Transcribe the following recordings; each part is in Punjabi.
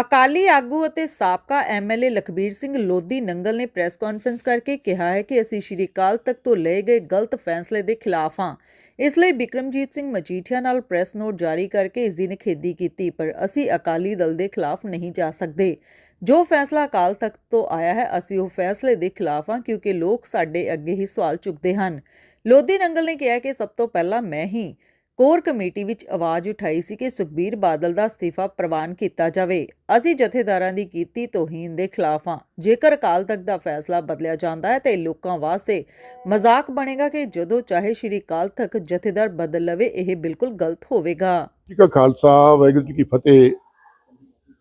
ਅਕਾਲੀ ਆਗੂ ਅਤੇ ਸਾਬਕਾ ਐਮਐਲਏ ਲਖਬੀਰ ਸਿੰਘ ਲੋਧੀ ਨੰਗਲ ਨੇ ਪ੍ਰੈਸ ਕਾਨਫਰੰਸ ਕਰਕੇ ਕਿਹਾ ਹੈ ਕਿ ਅਸੀਂ ਸ਼੍ਰੀ ਅਕਾਲ ਤਖਤ ਤੋਂ ਲਏ ਗਏ ਗਲਤ ਫੈਸਲੇ ਦੇ ਖਿਲਾਫ ਹਾਂ। ਇਸ ਲਈ ਬਿਕਰਮਜੀਤ ਸਿੰਘ ਮਜੀਠੀਆ ਨਾਲ ਪ੍ਰੈਸ ਨੋਟ ਜਾਰੀ ਕਰਕੇ ਇਸ ਦੀ ਨਿਖੇਧੀ ਕੀਤੀ, ਪਰ ਅਸੀਂ ਅਕਾਲੀ ਦਲ ਦੇ ਖਿਲਾਫ ਨਹੀਂ ਜਾ ਸਕਦੇ। ਜੋ ਫੈਸਲਾ ਅਕਾਲ ਤਖਤ ਤੋਂ ਆਇਆ ਹੈ, ਅਸੀਂ ਉਹ ਫੈਸਲੇ ਦੇ ਖਿਲਾਫ ਹਾਂ, ਕਿਉਂਕਿ ਲੋਕ ਸਾਡੇ ਅੱਗੇ ਹੀ ਸਵਾਲ ਚੁੱਕਦੇ ਹਨ। ਲੋਧੀ ਨੰਗਲ ਨੇ ਕਿਹਾ ਕਿ ਸਭ ਤੋਂ ਪਹਿਲਾਂ ਮੈਂ ਹੀ ਕੋਰ ਕਮੇਟੀ ਵਿੱਚ ਆਵਾਜ਼ ਉਠਾਈ ਸੀ ਕਿ ਸੁਖਬੀਰ ਬਾਦਲ ਦਾ ਅਸਤੀਫਾ ਪ੍ਰਵਾਨ ਕੀਤਾ ਜਾਵੇ। ਅਸੀਂ ਜਥੇਦਾਰਾਂ ਦੀ ਕੀਤੀ ਤੋਹੀਨ ਦੇ ਖਿਲਾਫ ਹਾਂ। ਜੇਕਰ ਅਕਾਲ ਤਖਤ ਦਾ ਫੈਸਲਾ ਬਦਲਿਆ ਜਾਂਦਾ ਹੈ ਤਾਂ ਲੋਕਾਂ ਵਾਸਤੇ ਮਜ਼ਾਕ ਬਣੇਗਾ ਕਿ ਜਦੋਂ ਚਾਹੇ ਸ਼੍ਰੀ ਅਕਾਲ ਤਖਤ ਜਥੇਦਾਰ ਬਦਲ ਲਵੇ ਇਹ ਬਿਲਕੁਲ ਗਲਤ ਹੋਵੇਗਾ। ਜੀ ਕਾ ਖਾਲਸਾ ਵਾਹਿਗੁਰੂ ਜੀ ਕੀ ਫਤਿਹ।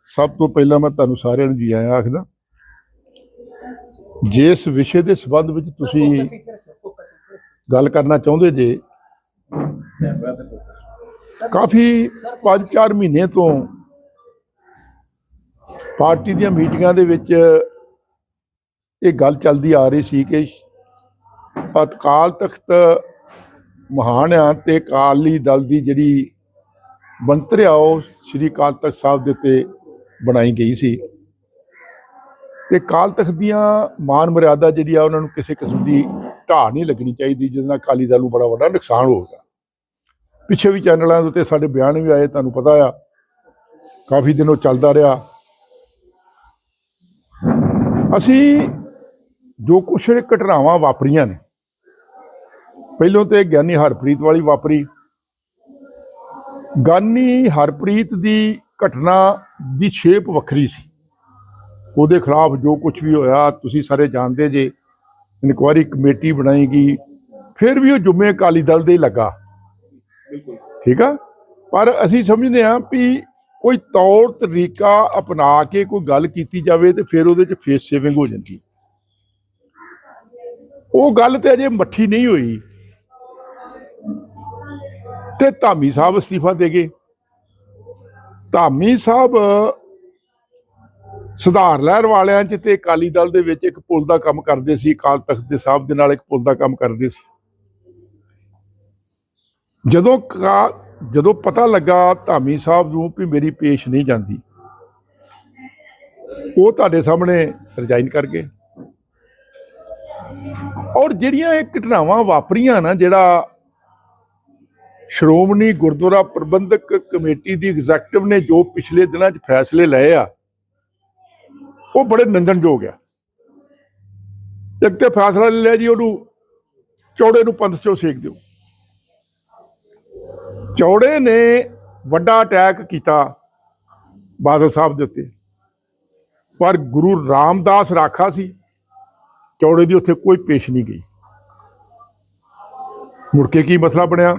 ਸਭ ਤੋਂ ਪਹਿਲਾਂ ਮੈਂ ਤੁਹਾਨੂੰ ਸਾਰਿਆਂ ਨੂੰ ਜੀ ਆਇਆਂ ਆਖਦਾ ਜਿਸ ਵਿਸ਼ੇ ਦੇ ਸੰਬੰਧ ਵਿੱਚ ਤੁਸੀਂ ਗੱਲ ਕਰਨਾ ਚਾਹੁੰਦੇ ਜੇ ਕਾਫੀ 5-4 ਮਹੀਨੇ ਤੋਂ ਪਾਰਟੀ ਦੀਆਂ ਮੀਟਿੰਗਾਂ ਦੇ ਵਿੱਚ ਇਹ ਗੱਲ ਚੱਲਦੀ ਆ ਰਹੀ ਸੀ ਕਿ ਅਤਕਾਲ ਤਖਤ ਮਹਾਨ ਆ ਤੇ ਅਕਾਲੀ ਦਲ ਦੀ ਜਿਹੜੀ ਮੰਤਰ ਆ, ਉਹ ਸ੍ਰੀ ਅਕਾਲ ਤਖਤ ਸਾਹਿਬ ਦੇ ਉੱਤੇ ਬਣਾਈ ਗਈ ਸੀ। ਤੇ ਅਕਾਲ ਤਖਤ ਦੀਆਂ ਮਾਨ ਮਰਿਆਦਾ ਜਿਹੜੀ ਆ, ਉਹਨਾਂ ਨੂੰ ਕਿਸੇ ਕਿਸਮ ਦੀ ਢਾਹ ਨਹੀਂ ਲੱਗਣੀ ਚਾਹੀਦੀ, ਜਿਹਦੇ ਨਾਲ ਅਕਾਲੀ ਦਲ ਨੂੰ ਬੜਾ ਵੱਡਾ ਨੁਕਸਾਨ ਹੋਵੇਗਾ ਪਿੱਛੇ ਵੀ ਚੈਨਲਾਂ ਦੇ ਉੱਤੇ ਸਾਡੇ ਬਿਆਨ ਵੀ ਆਏ, ਤੁਹਾਨੂੰ ਪਤਾ ਆ। ਕਾਫੀ ਦਿਨ ਉਹ ਚੱਲਦਾ ਰਿਹਾ। ਅਸੀਂ ਜੋ ਕੁਛ ਘਟਨਾਵਾਂ ਵਾਪਰੀਆਂ ਨੇ, ਪਹਿਲੋਂ ਤੇ ਗਿਆਨੀ ਹਰਪ੍ਰੀਤ ਵਾਲੀ ਵਾਪਰੀ। ਗਾਨੀ ਹਰਪ੍ਰੀਤ ਦੀ ਘਟਨਾ ਦੀ ਸ਼ੇਪ ਵੱਖਰੀ ਸੀ। ਉਹਦੇ ਖਿਲਾਫ ਜੋ ਕੁਝ ਵੀ ਹੋਇਆ, ਤੁਸੀਂ ਸਾਰੇ ਜਾਣਦੇ ਜੇ ਇਨਕੁਆਇਰੀ ਕਮੇਟੀ ਬਣਾਈ ਗਈ। ਫਿਰ ਵੀ ਉਹ ਜੁਮੇ ਅਕਾਲੀ ਦਲ ਦੇ ਹੀ ਲੱਗਾ। ਠੀਕ ਆ? ਪਰ ਅਸੀਂ ਸਮਝਦੇ ਹਾਂ ਵੀ ਕੋਈ ਤੌਰ, ਤਰੀਕਾ ਅਪਣਾ ਕੇ ਕੋਈ ਗੱਲ ਕੀਤੀ ਜਾਵੇ ਤੇ ਫਿਰ ਉਹਦੇ ਚ ਫੇਸ ਸੇਵਿੰਗ ਹੋ ਜਾਂਦੀ ਉਹ ਗੱਲ ਤੇ ਅਜੇ ਮੱਠੀ ਨਹੀਂ ਹੋਈ। ਤੇ ਧਾਮੀ ਸਾਹਿਬ ਅਸਤੀਫਾ ਦੇ ਗਏ। ਧਾਮੀ ਸਾਹਿਬ ਸੁਧਾਰ ਲਹਿਰ ਵਾਲਿਆਂ ਚ ਤੇ ਅਕਾਲੀ ਦਲ ਦੇ ਵਿੱਚ ਇੱਕ ਪੁਲ ਦਾ ਕੰਮ ਕਰਦੇ ਸੀ, ਅਕਾਲ ਤਖਤ ਦੇ ਸਾਹਿਬ ਦੇ ਨਾਲ ਇੱਕ ਪੁਲ ਦਾ ਕੰਮ ਕਰਦੇ ਸੀ। ਜਦੋਂ ਕਾ- ਜਦੋਂ ਪਤਾ ਲੱਗਾ ਧਾਮੀ ਸਾਹਿਬ ਨੂੰ ਵੀ ਮੇਰੀ ਪੇਸ਼ ਨਹੀਂ ਜਾਂਦੀ, ਉਹ ਤੁਹਾਡੇ ਸਾਹਮਣੇ ਰਿਜ਼ਾਈਨ ਕਰ ਗਏ। ਔਰ ਜਿਹੜੀਆਂ ਇਹ ਘਟਨਾਵਾਂ ਵਾਪਰੀਆਂ ਨਾ, ਜਿਹੜਾ ਸ਼੍ਰੋਮਣੀ ਗੁਰਦੁਆਰਾ ਪ੍ਰਬੰਧਕ ਕਮੇਟੀ ਦੀ ਐਗਜ਼ੈਕਟਿਵ ਨੇ ਜੋ ਪਿਛਲੇ ਦਿਨਾਂ 'ਚ ਫੈਸਲੇ ਲਏ ਆ, ਉਹ ਬੜੇ ਨਿੰਦਣਯੋਗ ਆ। ਇੱਕ ਤੇ ਫੈਸਲਾ ਲੈ ਲਿਆ ਜੀ, ਉਹਨੂੰ ਚੌੜੇ ਨੂੰ ਪੰਥ ਚੋਂ ਸੇਕ ਦਿਓ। ਚੌੜੇ ਨੇ ਵੱਡਾ ਅਟੈਕ ਕੀਤਾ ਬਾਦਲ ਸਾਹਿਬ ਦੇ ਉੱਤੇ। ਪਰ ਗੁਰੂ ਰਾਮਦਾਸ ਰਾਖਾ ਸੀ, ਚੌੜੇ ਦੀ ਉੱਥੇ ਕੋਈ ਪੇਸ਼ ਨਹੀਂ ਗਈ। ਮੁੜ ਕੇ ਕੀ ਮਸਲਾ ਬਣਿਆ?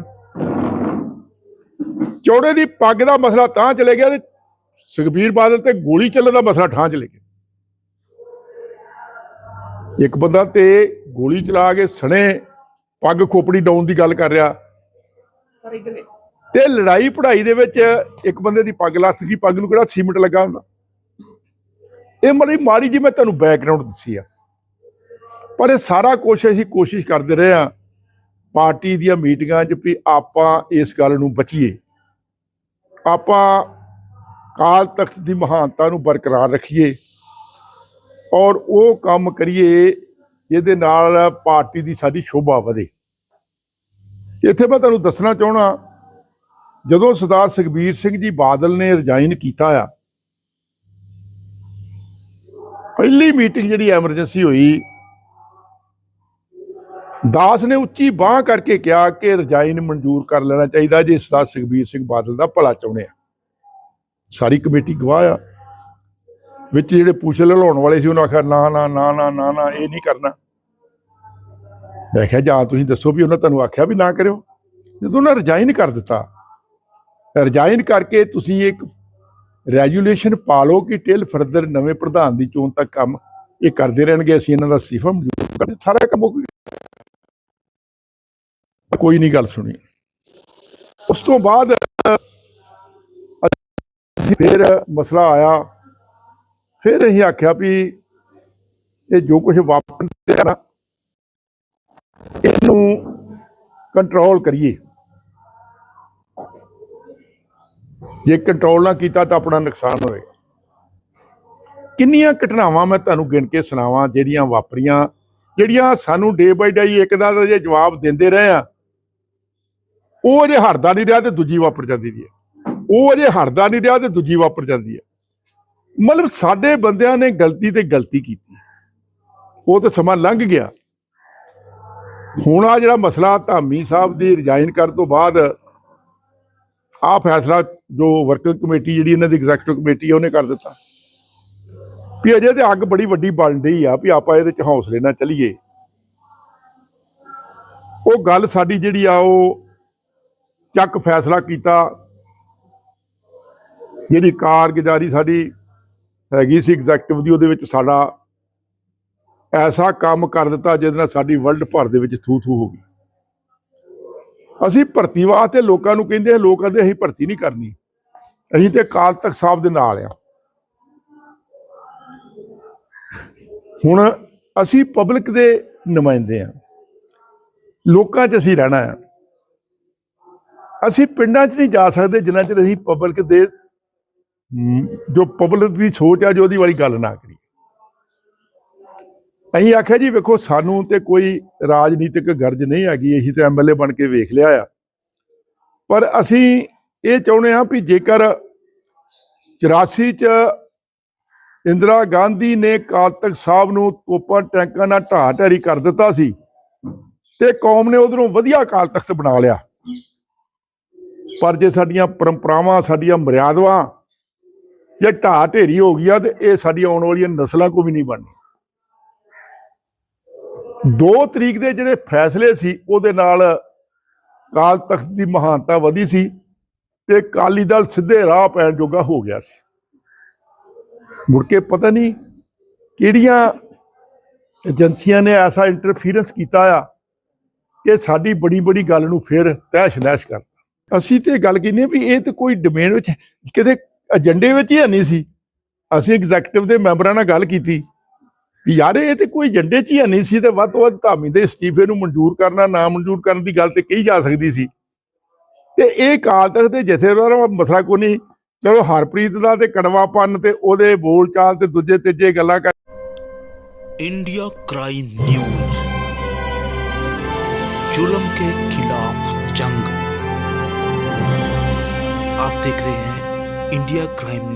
ਚੌੜੇ ਦੀ ਪੱਗ ਦਾ ਮਸਲਾ ਤਾਂ ਚਲੇ ਗਿਆ ਤੇ ਸੁਖਬੀਰ ਬਾਦਲ ਤੇ ਗੋਲੀ ਚੱਲਣ ਦਾ ਮਸਲਾ ਠਾਂ ਚਲੇ ਗਿਆ। ਇੱਕ ਬੰਦਾ ਤੇ ਗੋਲੀ ਚਲਾ ਕੇ ਸਣੇ ਪੱਗ ਖੋਪੜੀ ਡਾਉਣ ਦੀ ਗੱਲ ਕਰ ਰਿਹਾ। ਤੇ ਲੜਾਈ ਪੜਾਈ ਦੇ ਵਿੱਚ ਇੱਕ ਬੰਦੇ ਦੀ ਪੱਗ ਲੱਥ ਗਈ ਪੱਗ ਨੂੰ ਕਿਹੜਾ ਸੀਮਿੰਟ ਲੱਗਾ ਹੁੰਦਾ? ਇਹ ਮਰੀ ਮਾੜੀ ਜੀ ਮੈਂ ਤੁਹਾਨੂੰ ਬੈਕਗ੍ਰਾਉਂਡ ਦੱਸੀ ਆ। ਪਰ ਇਹ ਸਾਰਾ ਕੁਛ ਅਸੀਂ ਕੋਸ਼ਿਸ਼ ਕਰਦੇ ਰਹੇ ਆ, ਪਾਰਟੀ ਦੀਆਂ ਮੀਟਿੰਗਾਂ 'ਚ ਵੀ ਆਪਾਂ ਇਸ ਗੱਲ ਨੂੰ ਬਚੀਏ। ਆਪਾਂ ਕਾਲ ਤਖਤ ਦੀ ਮਹਾਨਤਾ ਨੂੰ ਬਰਕਰਾਰ ਰੱਖੀਏ ਔਰ ਉਹ ਕੰਮ ਕਰੀਏ ਜਿਹਦੇ ਨਾਲ ਪਾਰਟੀ ਦੀ ਸਾਡੀ ਸ਼ੋਭਾ ਵਧੇ। ਇੱਥੇ ਮੈਂ ਤੁਹਾਨੂੰ ਦੱਸਣਾ ਚਾਹਣਾ ਜਦੋਂ ਸਰਦਾਰ ਸੁਖਬੀਰ ਸਿੰਘ ਜੀ ਬਾਦਲ ਨੇ ਰਿਜ਼ਾਈਨ ਕੀਤਾ ਆ, ਪਹਿਲੀ ਮੀਟਿੰਗ ਜਿਹੜੀ ਐਮਰਜੈਂਸੀ ਹੋਈ, ਦਾਸ ਨੇ ਉੱਚੀ ਬਾਹ ਕਰਕੇ ਕਿਹਾ ਕਿ ਰਿਜ਼ਾਈਨ ਮਨਜ਼ੂਰ ਕਰ ਲੈਣਾ ਚਾਹੀਦਾ ਜੇ ਸਰਦਾਰ ਸੁਖਬੀਰ ਸਿੰਘ ਬਾਦਲ ਦਾ ਭਲਾ ਚਾਹੁੰਦੇ ਆ। ਸਾਰੀ ਕਮੇਟੀ ਗਵਾਹ ਆ। ਵਿੱਚ ਜਿਹੜੇ ਪੁੱਛ ਲਲਾਉਣ ਵਾਲੇ ਸੀ, ਉਹਨਾਂ ਆਖਿਆ, ਨਾ ਨਾ ਨਾ ਨਾ ਨਾ ਨਾ, ਇਹ ਨਹੀਂ ਕਰਨਾ। ਮੈਂ ਕਿਹਾ, ਜਾਂ ਤੁਸੀਂ ਦੱਸੋ ਵੀ ਉਹਨਾਂ ਤੁਹਾਨੂੰ ਆਖਿਆ ਵੀ ਨਾ ਕਰਿਓ। ਜਦੋਂ ਉਹਨਾਂ ਰਿਜ਼ਾਈਨ ਕਰ ਦਿੱਤਾ ਰਿਜ਼ਾਈਨ ਕਰਕੇ ਤੁਸੀਂ ਇੱਕ ਰੈਜੂਲੇਸ਼ਨ ਪਾ ਲਓ ਕਿ ਟਿਲ ਫਰਦਰ ਨਵੇਂ ਪ੍ਰਧਾਨ ਦੀ ਚੋਣ ਤੱਕ ਕੰਮ ਇਹ ਕਰਦੇ ਰਹਿਣਗੇ। ਅਸੀਂ ਇਹਨਾਂ ਦਾ ਸਿਫਾ ਮਨਜ਼ੂਰ ਕਰਦੇ ਸਾਰਾ ਕੰਮ ਹੋ ਕੋਈ ਨਹੀਂ ਗੱਲ ਸੁਣੀ। ਉਸ ਤੋਂ ਬਾਅਦ ਫਿਰ ਮਸਲਾ ਆਇਆ। ਫਿਰ ਅਸੀਂ ਆਖਿਆ ਵੀ ਇਹ ਜੋ ਕੁਝ ਵਾਪਰ ਰਿਹਾ ਨਾ ਇਹਨੂੰ ਕੰਟਰੋਲ ਕਰੀਏ। ਜੇ ਕੰਟਰੋਲ ਨਾ ਕੀਤਾ ਤਾਂ ਆਪਣਾ ਨੁਕਸਾਨ ਹੋਵੇਗਾ ਕਿੰਨੀਆਂ ਘਟਨਾਵਾਂ ਮੈਂ ਤੁਹਾਨੂੰ ਗਿਣ ਕੇ ਸੁਣਾਵਾਂ ਜਿਹੜੀਆਂ ਵਾਪਰੀਆਂ, ਜਿਹੜੀਆਂ ਸਾਨੂੰ ਡੇ ਬਾਈ ਡੇ ਇੱਕ ਦਾ ਜੇ ਜਵਾਬ ਦਿੰਦੇ ਰਹੇ ਆ, ਉਹ ਅਜੇ ਹਟਦਾ ਨਹੀਂ ਰਿਹਾ ਤੇ ਦੂਜੀ ਵਾਪਰ ਜਾਂਦੀ ਦੀ ਹੈ। ਉਹ ਅਜੇ ਹਟਦਾ ਨਹੀਂ ਰਿਹਾ ਤੇ ਦੂਜੀ ਵਾਪਰ ਜਾਂਦੀ ਹੈ। ਮਤਲਬ ਸਾਡੇ ਬੰਦਿਆਂ ਨੇ ਗਲਤੀ ਤੇ ਗਲਤੀ ਕੀਤੀ। ਉਹ ਤਾਂ ਸਮਾਂ ਲੰਘ ਗਿਆ। ਹੁਣ ਆ ਜਿਹੜਾ ਮਸਲਾ ਧਾਮੀ ਸਾਹਿਬ ਦੀ ਰਿਜ਼ਾਈਨ ਕਰਨ ਤੋਂ ਬਾਅਦ ਆ ਫੈਸਲਾ ਜੋ ਵਰਕਿੰਗ ਕਮੇਟੀ ਜਿਹੜੀ ਇਹਨਾਂ ਦੀ ਐਗਜ਼ੈਕਟਿਵ ਕਮੇਟੀ ਹੈ ਉਹਨੇ ਕਰ ਦਿੱਤਾ। ਵੀ ਅਜੇ ਤੇ ਅੱਗ ਬੜੀ ਵੱਡੀ ਬਣ ਰਹੀ ਆ ਵੀ ਆਪਾਂ ਇਹਦੇ ਚ ਹੌਸਲੇ ਨਾਲ ਚੱਲੀਏ। ਉਹ ਗੱਲ ਸਾਡੀ ਜਿਹੜੀ ਆ, ਉਹ ਚੱਕ ਫੈਸਲਾ ਕੀਤਾ। ਜਿਹੜੀ ਕਾਰਗੁਜ਼ਾਰੀ ਸਾਡੀ ਹੈਗੀ ਸੀ ਐਗਜ਼ੈਕਟਿਵ ਦੀ, ਉਹਦੇ ਵਿੱਚ ਸਾਡਾ ਐਸਾ ਕੰਮ ਕਰ ਦਿੱਤਾ ਜਿਹਦੇ ਨਾਲ ਸਾਡੀ ਵਰਲਡ ਭਰ ਦੇ ਵਿੱਚ ਥੂ ਥੂ ਹੋ ਗਈ। ਅਸੀਂ ਭਰਤੀ ਵਾਸਤੇ ਲੋਕਾਂ ਨੂੰ ਕਹਿੰਦੇ ਲੋਕ ਕਹਿੰਦੇ ਅਸੀਂ ਭਰਤੀ ਨਹੀਂ ਕਰਨੀ। ਅਸੀਂ ਤੇ ਕਾਲ ਤਖ਼ਤ ਸਾਹਿਬ ਦੇ ਨਾਲ ਆ। ਹੁਣ ਅਸੀਂ ਪਬਲਿਕ ਦੇ ਨੁਮਾਇੰਦੇ ਆ। ਲੋਕਾਂ 'ਚ ਅਸੀਂ ਰਹਿਣਾ ਆ। ਅਸੀਂ ਪਿੰਡਾਂ 'ਚ ਨਹੀਂ ਜਾ ਸਕਦੇ ਜਿੰਨਾ ਚਿਰ ਅਸੀਂ ਪਬਲਿਕ ਦੇ ਜੋ ਪਬਲਿਕ ਦੀ ਸੋਚ ਆ, ਜੋ ਉਹਦੀ ਵਾਲੀ ਗੱਲ ਨਾ ਕਰੀ ਅਸੀਂ ਆਖਿਆ ਜੀ, ਵੇਖੋ, ਸਾਨੂੰ ਤੇ ਕੋਈ ਰਾਜਨੀਤਿਕ ਗਰਜ ਨਹੀਂ ਹੈਗੀ ਅਸੀਂ ਤੇ ਐਮਐਲਏ ਬਣ ਕੇ ਵੇਖ ਲਿਆ ਆ। ਪਰ ਅਸੀਂ ਇਹ ਚਾਹੁੰਦੇ ਹਾਂ ਵੀ ਜੇਕਰ 84 ਚ ਇੰਦਰਾ ਗਾਂਧੀ ਨੇ ਕਾਲ ਤਖਤ ਸਾਹਿਬ ਨੂੰ ਤੋਪਾਂ ਟੈਂਕਾਂ ਨਾਲ ਢਾਹ ਢੇਰੀ ਕਰ ਦਿੱਤਾ ਸੀ ਤੇ ਕੌਮ ਨੇ ਉਧਰੋਂ ਵਧੀਆ ਕਾਲ ਤਖਤ ਬਣਾ ਲਿਆ। ਪਰ ਜੇ ਸਾਡੀਆਂ ਪਰੰਪਰਾਵਾਂ, ਸਾਡੀਆਂ ਮਰਿਆਦਾਵਾਂ ਜੇ ਢਾਹ ਢੇਰੀ ਹੋ ਗਈਆਂ ਤੇ ਇਹ ਸਾਡੀ ਆਉਣ ਵਾਲੀਆਂ ਨਸਲਾਂ ਕੋ ਵੀ ਨਹੀਂ ਬਣਨੀ 2 ਤਰੀਕ ਦੇ ਜਿਹੜੇ ਫੈਸਲੇ ਸੀ, ਉਹਦੇ ਨਾਲ ਕਾਲ ਤਖਤ ਦੀ ਮਹਾਨਤਾ ਵਧੀ ਸੀ ਤੇ ਕਾਲੀ ਦਲ ਸਿੱਧੇ ਰਾਹ ਪੈਣ ਜੋਗਾ ਹੋ ਗਿਆ ਸੀ। ਮੁੜ ਕੇ ਪਤਾ ਨਹੀਂ ਕਿਹੜੀਆਂ ਏਜੰਸੀਆਂ ਨੇ ਐਸਾ ਇੰਟਰਫੀਰੈਂਸ ਕੀਤਾ ਆ ਕਿ ਸਾਡੀ ਬੜੀ ਬੜੀ ਗੱਲ ਨੂੰ ਫਿਰ ਤਹਿਸ਼ ਨਹਿਸ਼ ਕਰਤਾ। ਅਸੀਂ ਤੇ ਗੱਲ ਕਹਿੰਦੇ ਵੀ ਇਹ ਤੇ ਕੋਈ ਡੋਮੇਨ ਵਿੱਚ ਕਿਤੇ ਏਜੰਡੇ ਵਿੱਚ ਹੀ ਹੈ ਨਹੀਂ ਸੀ। ਅਸੀਂ ਐਗਜ਼ੈਕਟਿਵ ਦੇ ਮੈਂਬਰਾਂ ਨਾਲ ਗੱਲ ਕੀਤੀ। ਵੀ ਯਾਰ ਇਹ ਤੇ ਕੋਈ ਏਜੰਡੇ 'ਚ ਹੀ ਹੈ ਨਹੀਂ ਸੀ ਤੇ ਵੱਧ ਤੋਂ ਵੱਧ ਧਾਮੀ ਦੇ ਅਸਤੀਫੇ ਨੂੰ ਮਨਜ਼ੂਰ ਕਰਨਾ ਨਾ ਮਨਜ਼ੂਰ ਕਰਨ ਦੀ ਗੱਲ ਤੇ ਕਹੀ ਜਾ ਸਕਦੀ ਸੀ ਤੇ ਇਹ ਕਾਲ ਤੱਕ ਦੇ ਜਥੇਦਾਰਾਂ ਦਾ ਮਸਲਾ ਕੋਈ ਨਹੀਂ ਚਲੋ ਹਰਪ੍ਰੀਤ ਦਾ ਤੇ ਕੜਵਾਪਨ ਤੇ ਉਹਦੇ ਬੋਲ ਚਾਲ ਤੇ ਦੂਜੇ ਤੀਜੇ ਗੱਲਾਂ ਕਰ इंडिया क्राइम न्यूज जुल्म के खिलाफ जंग आप देख रहे हैं इंडिया क्राइम न्यूज